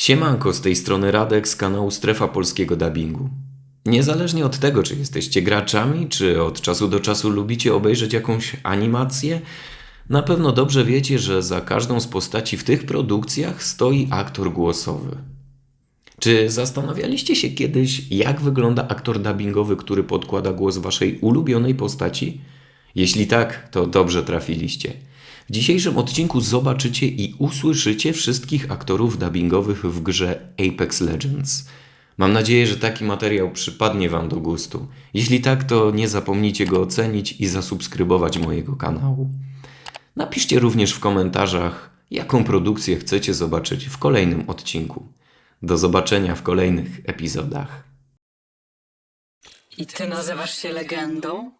Siemanko, z tej strony Radek z kanału Strefa Polskiego Dubbingu. Niezależnie od tego, czy jesteście graczami, czy od czasu do czasu lubicie obejrzeć jakąś animację, na pewno dobrze wiecie, że za każdą z postaci w tych produkcjach stoi aktor głosowy. Czy zastanawialiście się kiedyś, jak wygląda aktor dubbingowy, który podkłada głos waszej ulubionej postaci? Jeśli tak, to dobrze trafiliście. W dzisiejszym odcinku zobaczycie i usłyszycie wszystkich aktorów dubbingowych w grze Apex Legends. Mam nadzieję, że taki materiał przypadnie Wam do gustu. Jeśli tak, to nie zapomnijcie go ocenić i zasubskrybować mojego kanału. Napiszcie również w komentarzach, jaką produkcję chcecie zobaczyć w kolejnym odcinku. Do zobaczenia w kolejnych epizodach. I ty nazywasz się legendą?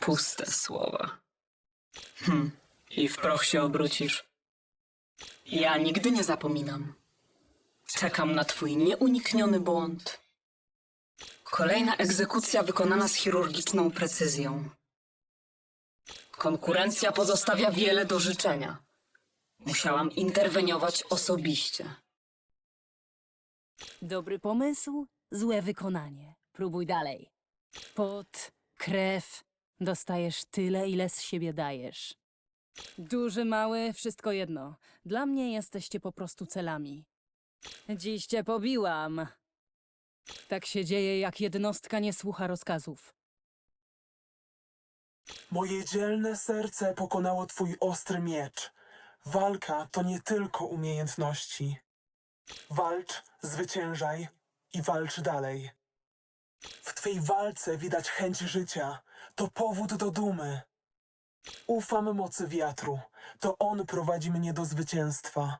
Puste słowa. Hm. I w proch się obrócisz. Ja nigdy nie zapominam. Czekam na twój nieunikniony błąd. Kolejna egzekucja wykonana z chirurgiczną precyzją. Konkurencja pozostawia wiele do życzenia. Musiałam interweniować osobiście. Dobry pomysł, złe wykonanie. Próbuj dalej. Pot, krew. Dostajesz tyle, ile z siebie dajesz. Duży, mały, wszystko jedno. Dla mnie jesteście po prostu celami. Dziś cię pobiłam. Tak się dzieje, jak jednostka nie słucha rozkazów. Moje dzielne serce pokonało twój ostry miecz. Walka to nie tylko umiejętności. Walcz, zwyciężaj i walcz dalej. W twej walce widać chęć życia. To powód do dumy. Ufam mocy wiatru. To on prowadzi mnie do zwycięstwa.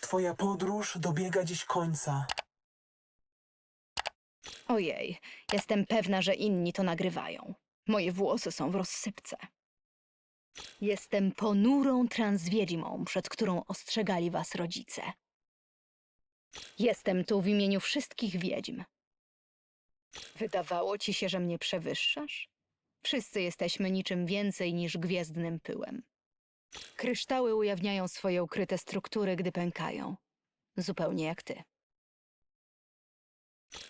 Twoja podróż dobiega dziś końca. Ojej, jestem pewna, że inni to nagrywają. Moje włosy są w rozsypce. Jestem ponurą transwiedźmą, przed którą ostrzegali was rodzice. Jestem tu w imieniu wszystkich wiedźm. Wydawało ci się, że mnie przewyższasz? Wszyscy jesteśmy niczym więcej niż gwiezdnym pyłem. Kryształy ujawniają swoje ukryte struktury, gdy pękają. Zupełnie jak ty.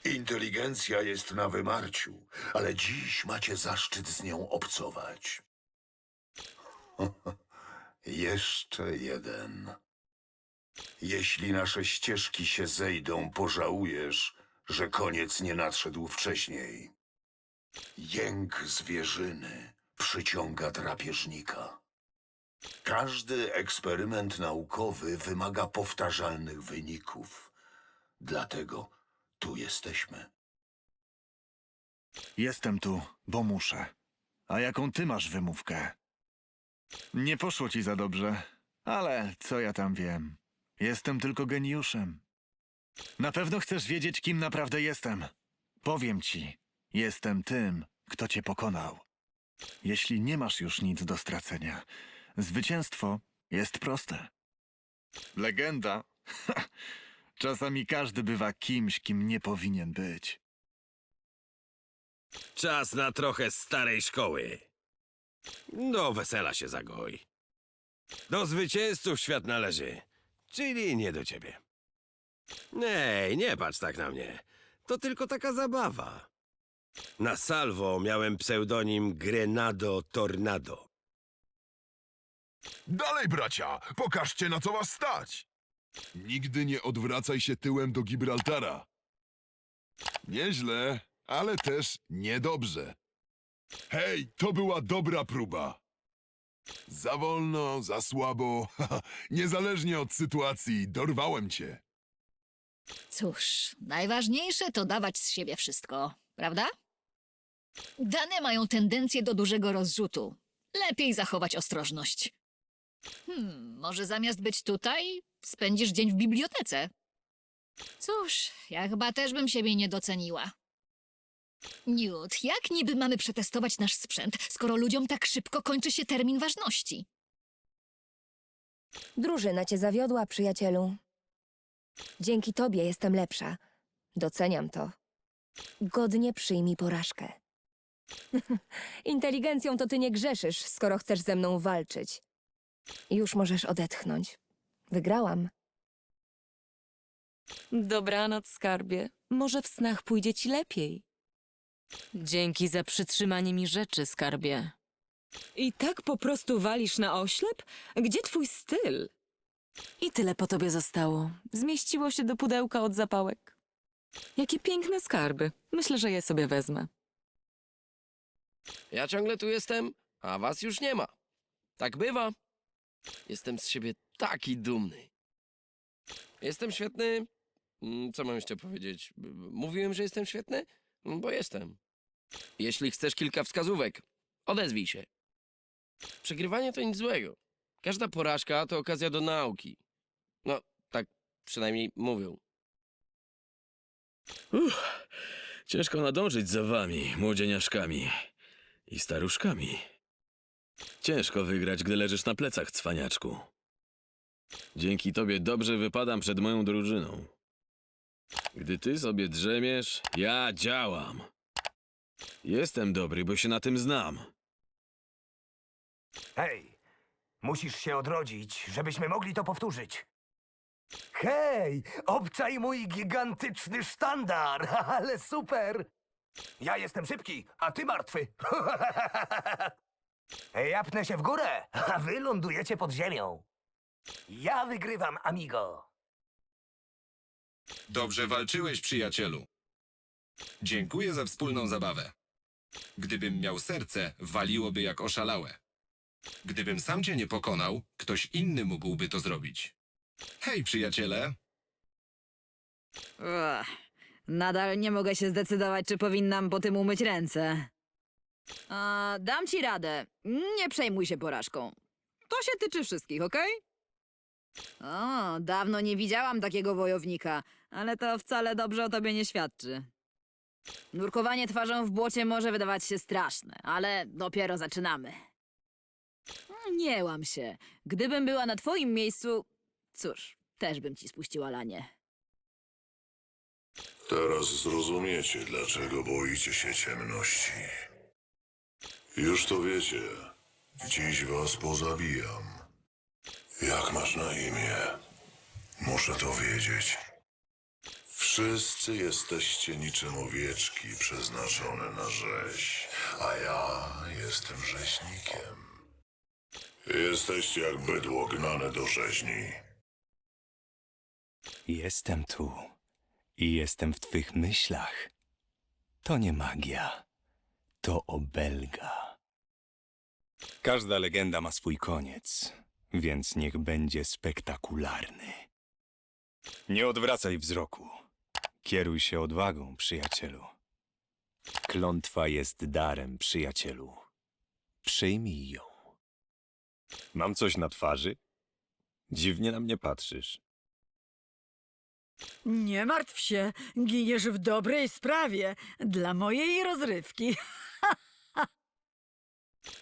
Inteligencja jest na wymarciu, ale dziś macie zaszczyt z nią obcować. Jeszcze jeden. Jeśli nasze ścieżki się zejdą, pożałujesz, że koniec nie nadszedł wcześniej. Jęk zwierzyny przyciąga drapieżnika. Każdy eksperyment naukowy wymaga powtarzalnych wyników. Dlatego tu jesteśmy. Jestem tu, bo muszę. A jaką ty masz wymówkę? Nie poszło ci za dobrze, ale co ja tam wiem? Jestem tylko geniuszem. Na pewno chcesz wiedzieć, kim naprawdę jestem. Powiem ci, jestem tym, kto cię pokonał. Jeśli nie masz już nic do stracenia, zwycięstwo jest proste. Legenda? Czasami każdy bywa kimś, kim nie powinien być. Czas na trochę starej szkoły. Do wesela się zagoi. Do zwycięzców świat należy, czyli nie do ciebie. Nej, nie patrz tak na mnie. To tylko taka zabawa. Na salvo miałem pseudonim Grenado Tornado. Dalej, bracia! Pokażcie, na co was stać! Nigdy nie odwracaj się tyłem do Gibraltara. Nieźle, ale też niedobrze. Hej, to była dobra próba. Za wolno, za słabo, niezależnie od sytuacji, dorwałem cię. Cóż, najważniejsze to dawać z siebie wszystko, prawda? Dane mają tendencję do dużego rozrzutu. Lepiej zachować ostrożność. Hmm, może zamiast być tutaj, spędzisz dzień w bibliotece? Cóż, ja chyba też bym siebie nie doceniła. Newt, jak niby mamy przetestować nasz sprzęt, skoro ludziom tak szybko kończy się termin ważności? Drużyna cię zawiodła, przyjacielu. Dzięki tobie jestem lepsza. Doceniam to. Godnie przyjmij porażkę. Inteligencją to ty nie grzeszysz, skoro chcesz ze mną walczyć. Już możesz odetchnąć. Wygrałam. Dobranoc, skarbie. Może w snach pójdzie ci lepiej. Dzięki za przytrzymanie mi rzeczy, skarbie. I tak po prostu walisz na oślep? Gdzie twój styl? I tyle po tobie zostało. Zmieściło się do pudełka od zapałek. Jakie piękne skarby. Myślę, że je sobie wezmę. Ja ciągle tu jestem, a was już nie ma. Tak bywa. Jestem z siebie taki dumny. Jestem świetny. Mm, Co mam jeszcze powiedzieć? Mówiłem, że jestem świetny? No, Bo jestem. Jeśli chcesz kilka wskazówek, odezwij się. Przegrywanie to nic złego. Każda porażka to okazja do nauki. No, tak przynajmniej mówią. Ciężko nadążyć za wami, młodzieniaszkami i staruszkami. Ciężko wygrać, gdy leżysz na plecach, cwaniaczku. Dzięki tobie dobrze wypadam przed moją drużyną. Gdy ty sobie drzemiesz, ja działam. Jestem dobry, bo się na tym znam. Hej, musisz się odrodzić, żebyśmy mogli to powtórzyć. Hej, obczaj mój gigantyczny sztandar, ale super! Ja jestem szybki, a ty martwy. ja pnę się w górę, a wy lądujecie pod ziemią. Ja wygrywam, amigo. Dobrze walczyłeś, przyjacielu. Dziękuję za wspólną zabawę. Gdybym miał serce, waliłoby jak oszalałe. Gdybym sam cię nie pokonał, ktoś inny mógłby to zrobić. Hej, przyjaciele! Ugh, nadal nie mogę się zdecydować, czy powinnam po tym umyć ręce. A, dam ci radę. Nie przejmuj się porażką. To się tyczy wszystkich, okej? O, dawno nie widziałam takiego wojownika, ale to wcale dobrze o tobie nie świadczy. Nurkowanie twarzą w błocie może wydawać się straszne, ale dopiero zaczynamy. Nie łam się. Gdybym była na twoim miejscu, cóż, też bym ci spuściła lanie. Teraz zrozumiecie, dlaczego boicie się ciemności. Już to wiecie. Dziś was pozabijam. Jak masz na imię? Muszę to wiedzieć. Wszyscy jesteście niczym owieczki przeznaczone na rzeź, a ja jestem rzeźnikiem. Jesteście jak bydło gnane do rzeźni. Jestem tu i jestem w twych myślach. To nie magia, to obelga. Każda legenda ma swój koniec, więc niech będzie spektakularny. Nie odwracaj wzroku. Kieruj się odwagą, przyjacielu. Klątwa jest darem, przyjacielu. Przyjmij ją. Mam coś na twarzy? Dziwnie na mnie patrzysz. Nie martw się, giniesz w dobrej sprawie dla mojej rozrywki.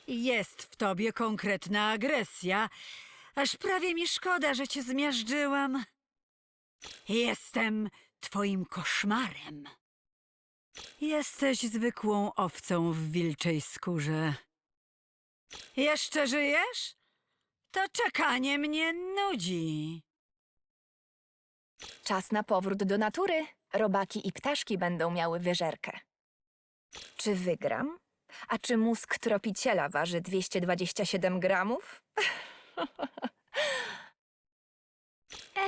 Jest w tobie konkretna agresja, aż prawie mi szkoda, że cię zmiażdżyłam. Jestem twoim koszmarem. Jesteś zwykłą owcą w wilczej skórze. Jeszcze żyjesz? To czekanie mnie nudzi. Czas na powrót do natury. Robaki i ptaszki będą miały wyżerkę. Czy wygram? A czy mózg tropiciela waży 227 gramów?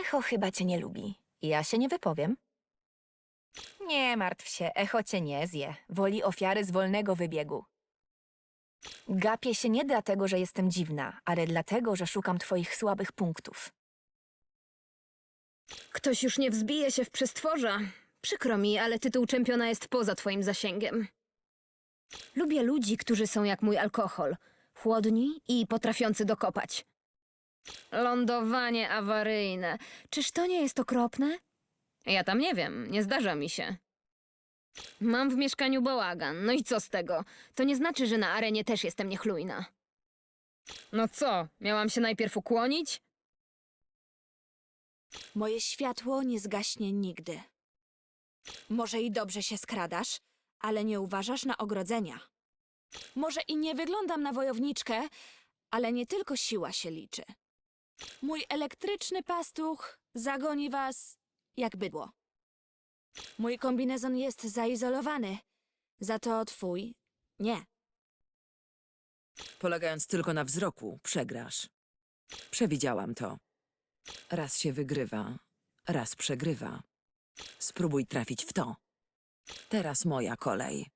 Echo chyba cię nie lubi. Ja się nie wypowiem. Nie martw się, echo cię nie zje. Woli ofiary z wolnego wybiegu. Gapię się nie dlatego, że jestem dziwna, ale dlatego, że szukam twoich słabych punktów. Ktoś już nie wzbije się w przestworza. Przykro mi, ale tytuł czempiona jest poza twoim zasięgiem. Lubię ludzi, którzy są jak mój alkohol. Chłodni i potrafiący dokopać. Lądowanie awaryjne. Czyż to nie jest okropne? Ja tam nie wiem, nie zdarza mi się. Mam w mieszkaniu bałagan, no i co z tego? To nie znaczy, że na arenie też jestem niechlujna. No co, miałam się najpierw ukłonić? Moje światło nie zgaśnie nigdy. Może i dobrze się skradasz, ale nie uważasz na ogrodzenia. Może i nie wyglądam na wojowniczkę, ale nie tylko siła się liczy. Mój elektryczny pastuch zagoni was jak bydło. Mój kombinezon jest zaizolowany, za to twój nie. Polegając tylko na wzroku, przegrasz. Przewidziałam to. Raz się wygrywa, raz przegrywa. Spróbuj trafić w to. Teraz moja kolej.